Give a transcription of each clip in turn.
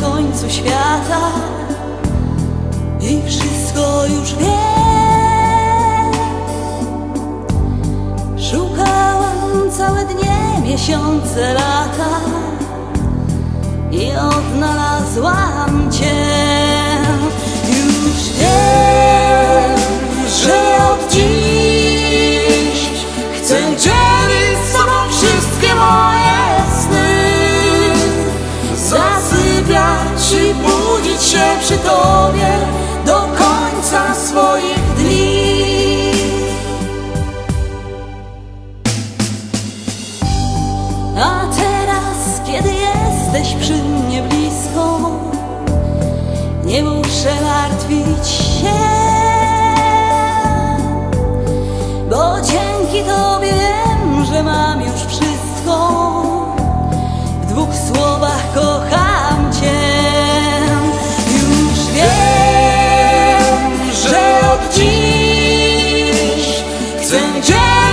końcu świata i wszystko już wiem. Szukałam całe dnie, miesiące, lata i odnalazłam Cię. I budzić się przy Tobie do końca swoich dni. A teraz, kiedy jesteś przy mnie and jazz.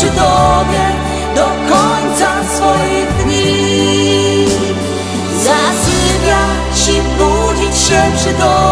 Przy Tobie do końca swoich dni. Zasypiać i budzić się przy Tobie